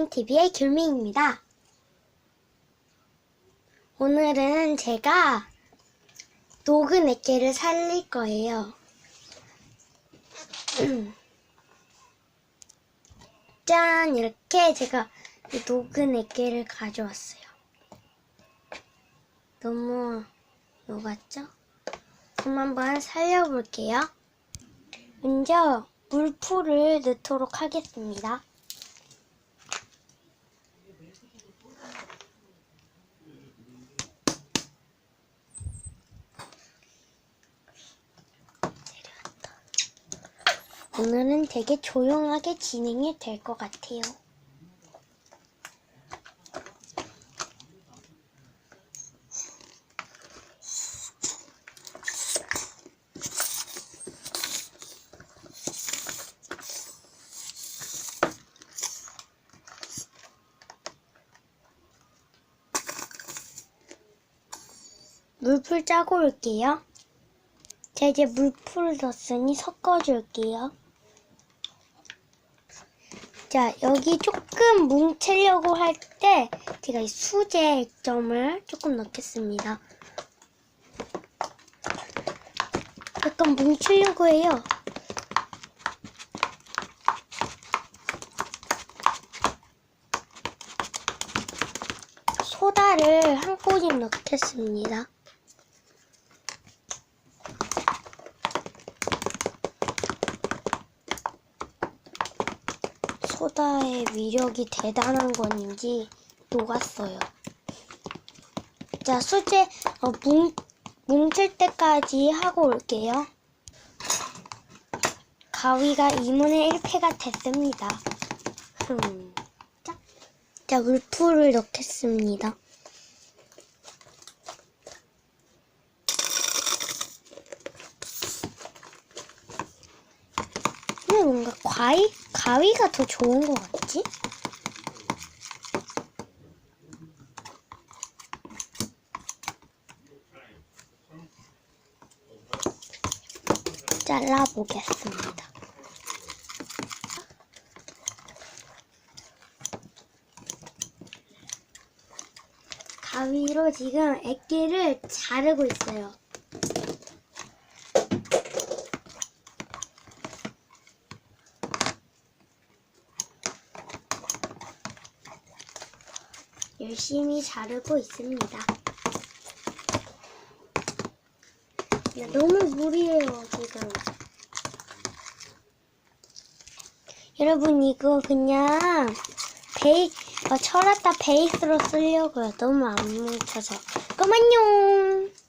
귤밍TV의 귤밍입니다. 오늘은 제가 녹은 애깨를 살릴 거예요. 짠! 이렇게 제가 이 녹은 애깨를 가져왔어요. 너무 녹았죠? 그럼 한번 살려볼게요. 먼저 물풀을 넣도록 하겠습니다. 오늘은 되게 조용하게 진행이 될 것 같아요. 물풀 짜고 올게요. 자, 이제 물풀을 넣었으니 섞어줄게요. 자, 여기 조금 뭉치려고 할 때 제가 이 수제 액점을 조금 넣겠습니다. 약간 뭉치려고 해요. 소다를 한 꼬집 넣겠습니다. 소다의 위력이 대단한 건지 녹았어요. 자, 수제 어, 뭉, 뭉칠 때까지 하고 올게요. 가위가 2분의 1패가 됐습니다. 흠. 자, 자, 물풀을 넣겠습니다. 근데 뭔가 과위, 가위가 더 좋은 것 같지? 잘라보겠습니다. 가위로 지금 애기를 자르고 있어요. 열심히 자르고 있습니다. 야, 너무 무리해요, 지금. 여러분, 이거 그냥 베이, 어, 철았다 베이스로 쓰려고요. 너무 안 뭉쳐서. 안녕!